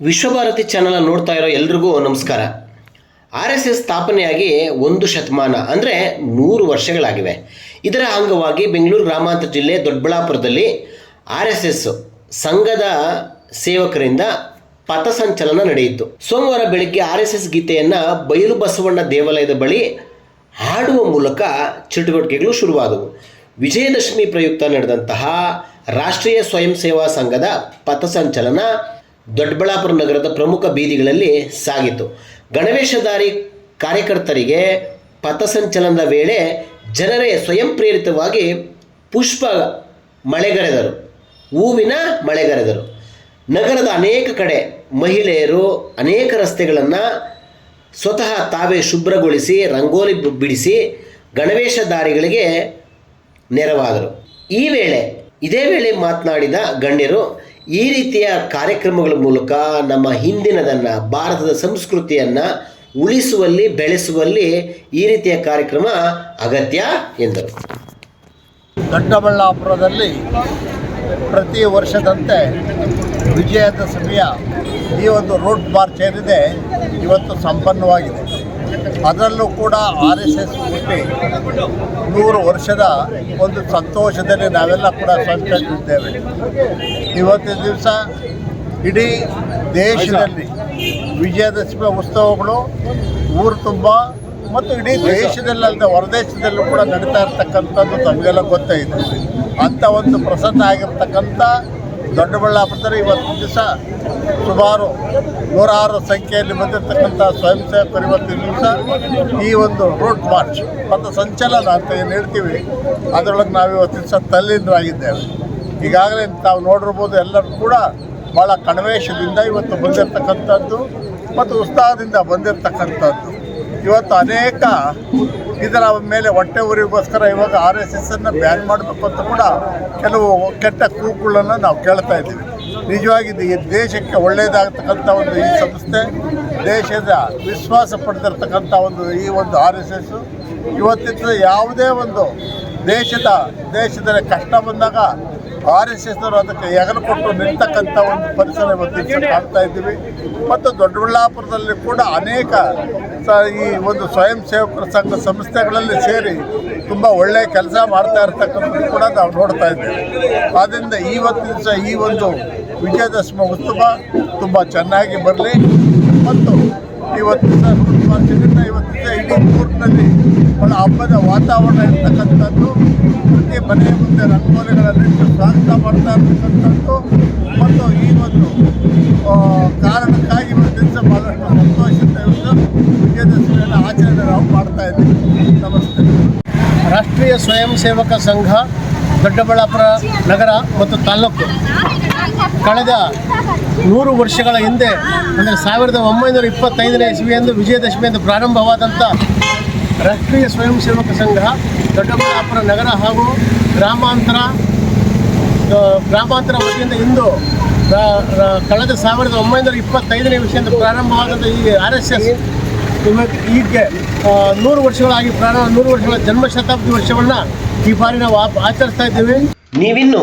Vishwabharati channel ನೋಡ್ತಾ ಇರೋ ಎಲ್ರಿಗೂ ನಮಸ್ಕಾರ. ಆರ್ ಎಸ್ ಎಸ್ ಸ್ಥಾಪನೆಯಾಗಿ ಒಂದು ಶತಮಾನ ಅಂದರೆ ನೂರು ವರ್ಷಗಳಾಗಿವೆ. ಇದರ ಅಂಗವಾಗಿ ಬೆಂಗಳೂರು ಗ್ರಾಮಾಂತರ ಜಿಲ್ಲೆ ದೊಡ್ಡಬಳ್ಳಾಪುರದಲ್ಲಿ ಆರ್ ಎಸ್ ಎಸ್ ಸಂಘದ ಸೇವಕರಿಂದ ಪಥಸಂಚಲನ ನಡೆಯಿತು. ಸೋಮವಾರ ಬೆಳಗ್ಗೆ ಆರ್ ಎಸ್ ಎಸ್ ಗೀತೆಯನ್ನು ಬಯಲು ಬಸವಣ್ಣ ದೇವಾಲಯದ ಬಳಿ ಹಾಡುವ ಮೂಲಕ ಚಟುವಟಿಕೆಗಳು ಶುರುವಾದವು. ವಿಜಯದಶಮಿ ಪ್ರಯುಕ್ತ ನಡೆದಂತಹ ರಾಷ್ಟ್ರೀಯ ಸ್ವಯಂ ಸೇವಾ ಸಂಘದ ಪಥಸಂಚಲನ ದೊಡ್ಡಬಳ್ಳಾಪುರ ನಗರದ ಪ್ರಮುಖ ಬೀದಿಗಳಲ್ಲಿ ಸಾಗಿತು. ಗಣವೇಶಧಾರಿ ಕಾರ್ಯಕರ್ತರಿಗೆ ಪಥಸಂಚಲನದ ವೇಳೆ ಜನರೇ ಸ್ವಯಂ ಪ್ರೇರಿತವಾಗಿ ಪುಷ್ಪ ಮಳೆಗರೆದರು. ಹೂವಿನ ಮಳೆಗರೆದರು. ನಗರದ ಅನೇಕ ಕಡೆ ಮಹಿಳೆಯರು ಅನೇಕ ರಸ್ತೆಗಳನ್ನು ಸ್ವತಃ ತಾವೇ ಶುಭ್ರಗೊಳಿಸಿ, ರಂಗೋಲಿ ಬಿಡಿಸಿ ಗಣವೇಶಧಾರಿಗಳಿಗೆ ನೆರವಾದರು. ಈ ವೇಳೆ, ಇದೇ ವೇಳೆ ಮಾತನಾಡಿದ ಗಣ್ಯರು ಈ ರೀತಿಯ ಕಾರ್ಯಕ್ರಮಗಳ ಮೂಲಕ ನಮ್ಮ ಹಿಂದಿನದನ್ನು, ಭಾರತದ ಸಂಸ್ಕೃತಿಯನ್ನು ಉಳಿಸುವಲ್ಲಿ, ಬೆಳೆಸುವಲ್ಲಿ ಈ ರೀತಿಯ ಕಾರ್ಯಕ್ರಮ ಅಗತ್ಯ ಎಂದರು. ದೊಡ್ಡಬಳ್ಳಾಪುರದಲ್ಲಿ ಪ್ರತಿ ವರ್ಷದಂತೆ ವಿಜಯದಶಮಿಯ ಈ ಒಂದು ರೋಡ್ ಮಾರ್ಚ್ ಏನಿದೆ, ಇವತ್ತು ಸಂಪನ್ನವಾಗಿದೆ. ಅದರಲ್ಲೂ ಕೂಡ ಆರ್ ಎಸ್ ಎಸ್ ಹುಟ್ಟಿ ನೂರು ವರ್ಷದ ಒಂದು ಸಂತೋಷದಲ್ಲಿ ನಾವೆಲ್ಲ ಕೂಡ ಸಂಚರಿಸಿದ್ದೇವೆ ಇವತ್ತಿನ ದಿವಸ ಇಡೀ ದೇಶದಲ್ಲಿ ವಿಜಯದಶಮಿ ಉತ್ಸವಗಳು, ಊರು ತುಂಬ ಮತ್ತು ಇಡೀ ದೇಶದಲ್ಲದೆ ಹೊರದೇಶದಲ್ಲೂ ಕೂಡ ನಡೀತಾ ಇರ್ತಕ್ಕಂಥದ್ದು ತಮಗೆಲ್ಲ ಗೊತ್ತೇ ಇದೆ. ಅಂಥ ಒಂದು ಪ್ರಸನ್ನ ಆಗಿರ್ತಕ್ಕಂಥ ದೊಡ್ಡಬಳ್ಳಾಪುರದಲ್ಲಿ ಇವತ್ತು ದಿವಸ ಸುಮಾರು ನೂರಾರು ಸಂಖ್ಯೆಯಲ್ಲಿ ಬಂದಿರತಕ್ಕಂಥ ಸ್ವಯಂ ಸೇವಕರು ಇವತ್ತಿನ ದಿವಸ ಈ ಒಂದು ರೋಡ್ ಮಾರ್ಚ್ ಮತ್ತು ಸಂಚಲನ ಅಂತ ಏನು ಹೇಳ್ತೀವಿ, ಅದರೊಳಗೆ ನಾವು ಇವತ್ತು ದಿವಸ ತಲ್ಲೀನರಾಗಿದ್ದೇವೆ. ಈಗಾಗಲೇ ತಾವು ನೋಡಿರ್ಬೋದು ಎಲ್ಲರೂ ಕೂಡ ಭಾಳ ಕಣವೇಶದಿಂದ ಇವತ್ತು ಬಂದಿರತಕ್ಕಂಥದ್ದು ಮತ್ತು ಉತ್ಸಾಹದಿಂದ ಬಂದಿರತಕ್ಕಂಥದ್ದು. ಇವತ್ತು ಅನೇಕ ಇದರ ಮೇಲೆ ಹೊಟ್ಟೆ ಉರಿಗೋಸ್ಕರ ಇವಾಗ ಆರ್ ಎಸ್ ಎಸ್ ಅನ್ನು ಬ್ಯಾನ್ ಮಾಡಬೇಕು ಅಂತ ಕೂಡ ಕೆಲವು ಕೆಟ್ಟ ಕೂಗುಗಳನ್ನು ನಾವು ಕೇಳ್ತಾ ಇದ್ದೀವಿ. ನಿಜವಾಗಿ ಈ ದೇಶಕ್ಕೆ ಒಳ್ಳೆಯದಾಗತಕ್ಕಂಥ ಒಂದು ಈ ಸಂಸ್ಥೆ, ದೇಶದ ವಿಶ್ವಾಸ ಪಡೆದಿರ್ತಕ್ಕಂಥ ಒಂದು ಈ ಒಂದು ಆರ್ ಎಸ್ ಎಸ್ ಇವತ್ತಿನ ಯಾವುದೇ ಒಂದು ದೇಶದ ದೇಶದಲ್ಲಿ ಕಷ್ಟ ಬಂದಾಗ ಆರ್ ಎಸ್ ಎಸ್ ಅವರು ಅದಕ್ಕೆ ಹೆಗಲು ಕೊಟ್ಟು ಒಂದು ಪರಿಸರ ಇವತ್ತು ಕಾಣ್ತಾ ಇದ್ದೀವಿ. ಮತ್ತು ದೊಡ್ಡಬಳ್ಳಾಪುರದಲ್ಲಿ ಕೂಡ ಅನೇಕ ಈ ಒಂದು ಸ್ವಯಂ ಸೇವಕರ ಸಂಘ ಸಂಸ್ಥೆಗಳಲ್ಲಿ ಸೇರಿ ತುಂಬ ಒಳ್ಳೆಯ ಕೆಲಸ ಮಾಡ್ತಾ ಇರ್ತಕ್ಕಂಥದ್ದು ಕೂಡ ನಾವು ನೋಡ್ತಾ ಇದ್ದೇವೆ. ಆದ್ದರಿಂದ ಇವತ್ತು ದಿವಸ ಈ ಒಂದು ವಿಜಯದಶಮಿ ಉತ್ಸವ ತುಂಬ ಚೆನ್ನಾಗಿ ಬರಲಿ. ಮತ್ತು ಇವತ್ತು ದಿವಸ ವರ್ಷದಿಂದ ಇವತ್ತಿಂದ ಇಡೀ ಊರಿನಲ್ಲಿ ಬಹಳ ಹಬ್ಬದ ವಾತಾವರಣ ಇರ್ತಕ್ಕಂಥದ್ದು, ಪ್ರತಿ ಮನೆಯ ಮುಂದೆ ರಂಗೋಲಿಗಳನ್ನಿಟ್ಟು ಸ್ವಾಗತ ಮಾಡ್ತಾ ಇರ್ತಕ್ಕಂಥದ್ದು, ಮತ್ತು ಈ ಒಂದು ಕಾರಣಕ್ಕಾಗಿ ಇವತ್ತು ದಿವಸ ಭಾಳಷ್ಟು ಸಂತೋಷದಿಂದ ಇವತ್ತು ವಿಜಯದಶಮಿಯನ್ನು ಆಚರಣೆ ನಾವು ಮಾಡ್ತಾ ಇದ್ದೀವಿ. ನಮಸ್ತೆ. ರಾಷ್ಟ್ರೀಯ ಸ್ವಯಂ ಸೇವಕ ಸಂಘ ದೊಡ್ಡಬಳ್ಳಾಪುರ ನಗರ ಮತ್ತು ತಾಲ್ಲೂಕು ಕಳೆದ ನೂರು ವರ್ಷಗಳ ಹಿಂದೆ, ಅಂದರೆ ಸಾವಿರದ ಒಂಬೈನೂರ ಇಪ್ಪತ್ತೈದನೇ ಇಸ್ವಿಯಂದು ವಿಜಯದಶಮಿಯಂದು ಪ್ರಾರಂಭವಾದಂಥ ರಾಷ್ಟ್ರೀಯ ಸ್ವಯಂ ಸೇವಕ ಸಂಘ ದೊಡ್ಡಬಳ್ಳಾಪುರ ನಗರ ಹಾಗೂ ಗ್ರಾಮಾಂತರ ಗ್ರಾಮಾಂತರ ವತಿಯಿಂದ ಇಂದು ಕಳೆದ ಸಾವಿರದ ಒಂಬೈನೂರ ಇಪ್ಪತ್ತೈದನೇ ವಿಷಯದಿಂದ ಪ್ರಾರಂಭವಾದಂಥ ಈ ಆರ್ ಎಸ್ ಎಸ್ ಈಗ ನೂರು ವರ್ಷಗಳಾಗಿ ಪ್ರಾರಂಭ ನೂರು ವರ್ಷಗಳ ಜನ್ಮ ಶತಾಬ್ದಿ ವರ್ಷವನ್ನು ಈ ಬಾರಿ ನಾವು ಆಚರಿಸ್ತಾ ಇದ್ದೀವಿ. ನೀವಿನ್ನು